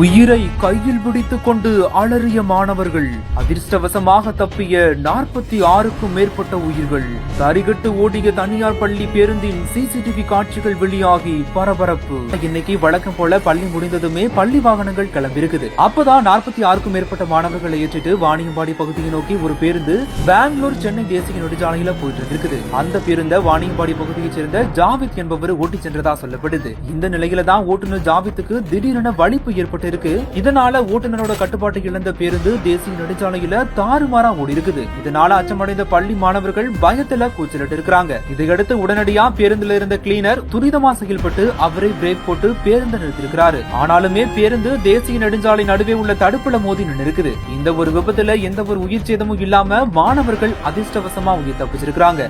உயிரை கையில் பிடித்துக் கொண்டு அலறிய மாணவர்கள் அதிர்ஷ்டவசமாக தப்பிய நாற்பத்தி ஆறுக்கும் மேற்பட்ட உயிர்கள். சரிகட்டு ஓடிய தனியார் பள்ளி பேருந்தின் சிசிடிவி காட்சிகள் வெளியாகி பரபரப்பு. இன்னைக்கு வழக்கம் போல பள்ளி முடிந்ததுமே பள்ளி வாகனங்கள் கிளம்பியிருக்குது. அப்பதான் நாற்பத்தி ஆறுக்கும் மேற்பட்ட மாணவர்களை ஏற்றிட்டு வாணியம்பாடி பகுதியை நோக்கி ஒரு பேருந்து பெங்களூர் சென்னை தேசிய நெடுஞ்சாலையில போயிட்டு இருக்குது அந்த பேருந்த வாணியம்பாடி பகுதியைச் சேர்ந்த ஜாவித் என்பவர் ஓட்டி சென்றதா சொல்லப்படுது. இந்த நிலையில தான் ஓட்டுநர் ஜாவித்துக்கு திடீரென வலிப்பு ஏற்பட்டு இருக்கு. இதனால ஓட்டுநரோட கட்டுப்பாட்டை இழந்த பேருந்து தேசிய நெடுஞ்சாலையில தாறுமாறா ஓடி இருக்குது இதனால அச்சமடைந்த பள்ளி மாணவர்கள் பயத்துல கூச்சலிட்டு இருக்கிறாங்க இதையடுத்து உடனடியா பேருந்துல இருந்த கிளீனர் துரிதமா செயல்பட்டு அவரை பிரேக் போட்டு பேருந்து நிறுத்திருக்கிறாரு ஆனாலுமே பேருந்து தேசிய நெடுஞ்சாலை நடுவே உள்ள தடுப்புல மோதி நின்று இருக்குது இந்த ஒரு விபத்துல எந்த ஒரு உயிர் சேதமும் இல்லாம மாணவர்கள் அதிர்ஷ்டவசமா உயிர் தப்பிச்சிருக்கிறாங்க.